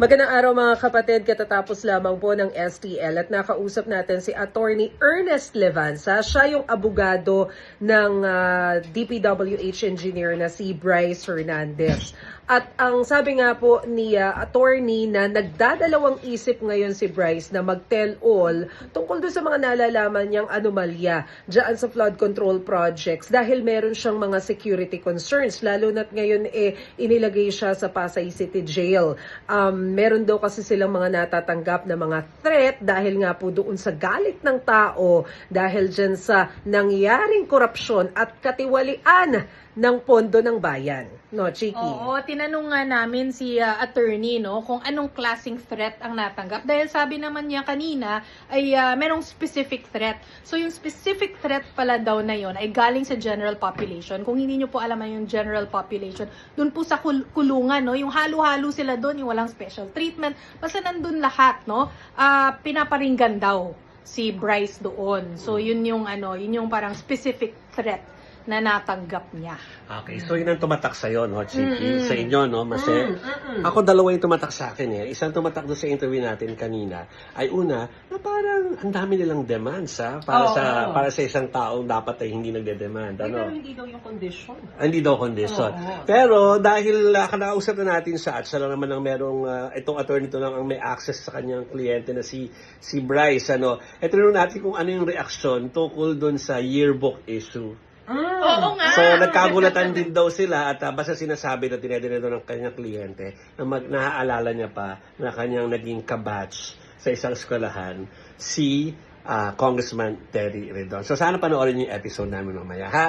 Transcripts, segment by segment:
Magandang araw mga kapatid, katatapos lamang po ng STL at nakausap natin si Attorney Ernest Levanza. Siya yung abogado ng ah, DPWH engineer na si Bryce Hernandez. At ang sabi nga po ni ah, attorney na nagdadalawang isip ngayon si Bryce na mag-tell all tungkol doon sa mga nalalaman niyang anomalya dyan sa flood control projects dahil meron siyang mga security concerns lalo na't ngayon eh inilagay siya sa Pasay City Jail. Um, meron daw kasi silang mga natatanggap na mga threat dahil nga po doon sa galit ng tao dahil dyan sa nangyaring korupsyon at katiwalian ng pondo ng bayan. No, Chiki? Oo, tinanong nga namin si uh, attorney no kung anong klasing threat ang natanggap dahil sabi naman niya kanina ay uh, merong specific threat. So yung specific threat pala daw na yon ay galing sa general population. Kung hindi niyo po alam yung general population, dun po sa kul- kulungan no, yung halo-halo sila doon, yung walang special treatment, basta nandun lahat no. Ah, pinaparinggan daw si Bryce doon. So yun yung ano, yun yung parang specific threat na natanggap niya. Okay, so yun ang tumatak sa'yo, no, Chiki? Mm-mm. Sa inyo, no, Mase? Mm, mm-mm. Ako dalawa yung tumatak sa akin eh. Isang tumatak doon sa interview natin kanina ay una, na parang ang dami nilang demands, ha? Para Oo, sa oo. para sa isang taong dapat ay hindi nagde-demand, Ay, ano? pero hindi daw yung condition. Ah, Hindi daw condition. Oo. Pero dahil uh, kanausap na natin sa at siya lang naman ang merong uh, itong attorney to lang ang may access sa kanyang kliyente na si si Bryce ano. E tinanong natin kung ano yung reaksyon tungkol doon sa yearbook issue. Oo nga. So, nagkagulatan din daw sila at uh, basta sinasabi na dinedinero ng kanyang kliyente na mag, naaalala niya pa na kanyang naging kabatch sa isang eskwelahan si ah, Congressman Terry Redon. So, sana panoorin niyo yung episode namin mamaya, ha?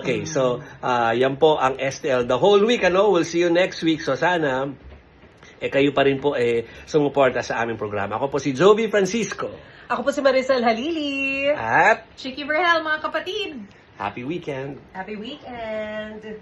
Okay, so, ah, yan po ang STL the whole week, ano? We'll see you next week. So, sana, eh, kayo pa rin po eh, sumuporta sa aming programa. Ako po si Joby Francisco. Ako po si Maricel Halili. At Chiki Verhel, mga kapatid! Happy weekend! Happy weekend!